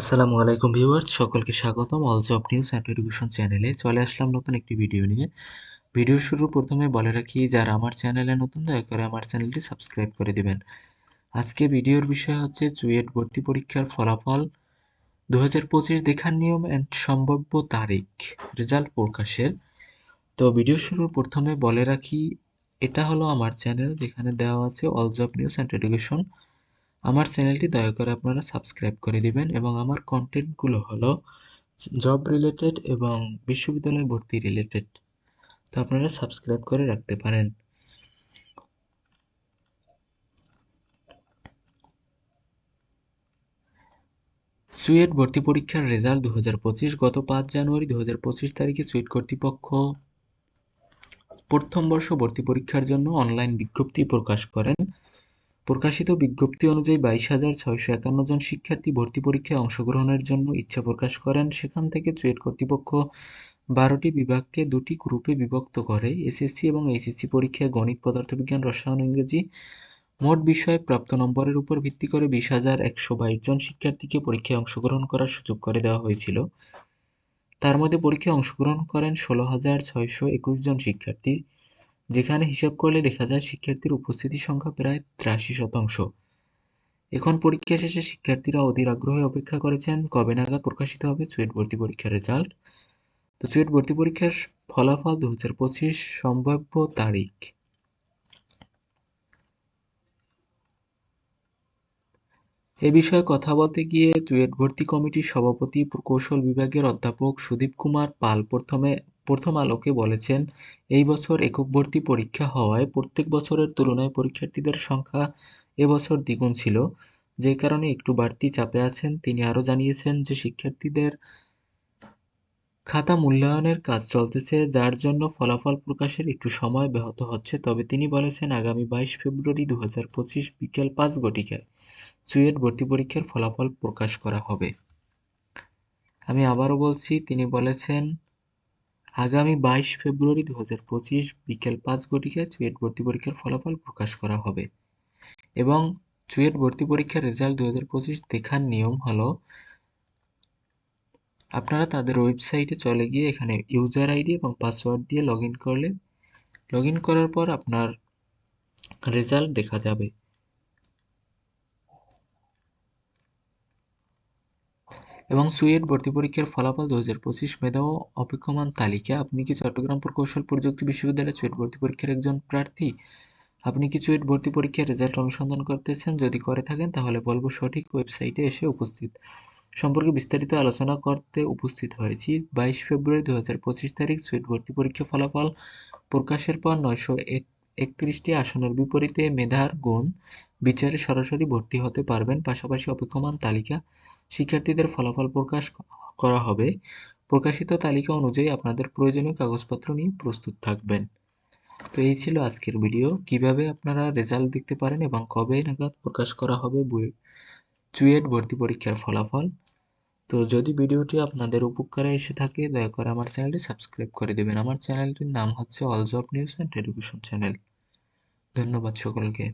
আসসালামু আলাইকুম ভিউয়ার্স, সকলকে স্বাগতম। All job news and education চ্যানেলে চলে আসলাম নতুন একটি ভিডিও নিয়ে। ভিডিও শুরু প্রথমে বলে রাখি, যারা আমার চ্যানেলে নতুন, দয়া করে আমার চ্যানেলটি সাবস্ক্রাইব করে দিবেন। আজকে ভিডিওর বিষয় হচ্ছে চুয়েট ভর্তি পরীক্ষার ফলাফল দু হাজার পঁচিশ দেখার নিয়ম অ্যান্ড সম্ভাব্য তারিখ রেজাল্ট প্রকাশের। তো ভিডিও শুরুর প্রথমে বলে রাখি, এটা হলো আমার চ্যানেল যেখানে দেওয়া আছে all job news and education আমার চ্যানেলটি দয়া করে আপনারা সাবস্ক্রাইব করে দিবেন এবং আমার কন্টেন্টগুলো হলো জব রিলেটেড এবং বিশ্ববিদ্যালয় ভর্তি রিলেটেড তো আপনারা সাবস্ক্রাইব করে রাখতে পারেন। সুয়েট ভর্তি পরীক্ষার রেজাল্ট দু হাজার পঁচিশ, গত পাঁচ জানুয়ারি দু হাজার পঁচিশ তারিখে সুয়েট কর্তৃপক্ষ। প্রথম বর্ষ ভর্তি পরীক্ষার জন্য অনলাইন বিজ্ঞপ্তি প্রকাশ করেন। প্রকাশিত বিজ্ঞপ্তি অনুযায়ী বাইশ হাজার ছয়শো একান্ন জন শিক্ষার্থী ভর্তি পরীক্ষায় অংশগ্রহণের জন্য ইচ্ছা প্রকাশ করেন। সেখান থেকে চুয়েট কর্তৃপক্ষ বারোটি বিভাগকে দুটি গ্রুপে বিভক্ত করে, এসএসসি এবং এইচএসসি পরীক্ষায় গণিত, পদার্থবিজ্ঞান, রসায়ন, ইংরেজি মোট বিষয়ে প্রাপ্ত নম্বরের উপর ভিত্তি করে বিশ হাজার একশো বাইশ জন শিক্ষার্থীকে পরীক্ষায় অংশগ্রহণ করার সুযোগ করে দেওয়া হয়েছিল। তার মধ্যে পরীক্ষায় অংশগ্রহণ করেন ষোলো হাজার ছয়শো একুশ জন শিক্ষার্থী। যেখানে হিসাব করলে দেখা যায় শিক্ষার্থীর উপস্থিতির সংখ্যা প্রায় ত্রাশি শতাংশ। এখন পরীক্ষা শেষে শিক্ষার্থীরা অধীর আগ্রহে অপেক্ষা করেছেন, কবে নাগাদ প্রকাশিত হবে চুয়েট ভর্তি পরীক্ষার রেজাল্ট। তো চুয়েট ভর্তি পরীক্ষার ফলাফল দু হাজার পঁচিশ সম্ভাব্য তারিখ। এ বিষয়ে কথা বলতে গিয়ে চুয়েট ভর্তি কমিটির সভাপতি প্রকৌশল বিভাগের অধ্যাপক সুদীপ কুমার পাল প্রথমে প্রথম আলোকে বলেছেন, এই বছর একক পরীক্ষা হওয়ায় প্রত্যেক বছরের তুলনায় পরীক্ষার্থীদের সংখ্যা এবছর দ্বিগুণ ছিল। যে কারণে একটু বাড়তি চাপে আছেন, তিনি আরও জানিয়েছেন যে শিক্ষার্থীদের খাতা মূল্যায়নের কাজ চলতেছে, যার জন্য ফলাফল প্রকাশের একটু সময় ব্যাহত হচ্ছে। তবে তিনি বলেছেন, আগামী বাইশ ফেব্রুয়ারি দু হাজার পঁচিশ বিকেল পাঁচ ঘটিকায় চুয়েট ভর্তি পরীক্ষার ফলাফল প্রকাশ করা হবে। আমি আবারও বলছি, তিনি বলেছেন আগামী বাইশ ফেব্রুয়ারি দু হাজার পঁচিশ বিকেল পাঁচ ঘটিকায় চুয়েট ভর্তি পরীক্ষার ফলাফল প্রকাশ করা হবে। এবং চুয়েট ভর্তি পরীক্ষার রেজাল্ট দু হাজার পঁচিশ দেখার নিয়ম হলো, আপনারা তাদের ওয়েবসাইটে চলে গিয়ে এখানে ইউজার আইডি এবং পাসওয়ার্ড দিয়ে লগ ইন করলে লগ ইন করার পর আপনার রেজাল্ট দেখা যাবে। এবং সুয়েট ভর্তি পরীক্ষার ফলাফল দু হাজার পঁচিশ মেধা ও অপেক্ষমান তালিকা। আপনি কি চট্টগ্রাম প্রকৌশল প্রযুক্তি বিশ্ববিদ্যালয়ের চুয়েট ভর্তি পরীক্ষার একজন প্রার্থী? আপনি কি চুয়েট ভর্তি পরীক্ষার রেজাল্ট অনুসন্ধান করতেছেন? যদি করে থাকেন, তাহলে বলব সঠিক ওয়েবসাইটে এসে উপস্থিত। সম্পর্কে বিস্তারিত আলোচনা করতে উপস্থিত হয়েছি। বাইশ ফেব্রুয়ারি দু হাজার পঁচিশ তারিখ সুইট ভর্তি পরীক্ষা ফলাফল প্রকাশের পর নয়শো এক একত্রিশটি আসনের বিপরীতে মেধার গুণ বিচারে সরাসরি ভর্তি হতে পারবেন। পাশাপাশি অপেক্ষমান তালিকা শিক্ষার্থীদের ফলাফল প্রকাশ করা হবে। প্রকাশিত তালিকা অনুযায়ী আপনাদের প্রয়োজনীয় কাগজপত্র নিয়ে প্রস্তুত থাকবেন। তো এই ছিল আজকের ভিডিও। কীভাবে আপনারা রেজাল্ট দেখতে পারেন এবং কবে নাগাদ প্রকাশ করা হবে চুয়েট ভর্তি পরীক্ষার ফলাফল? তো যদি ভিডিওটি আপনাদের উপকারে এসে থাকে, দয়া করে আমার চ্যানেলটি সাবস্ক্রাইব করে দেবেন। আমার চ্যানেলটির নাম হচ্ছে all job news and education channel ধন্যবাদ সকলকে।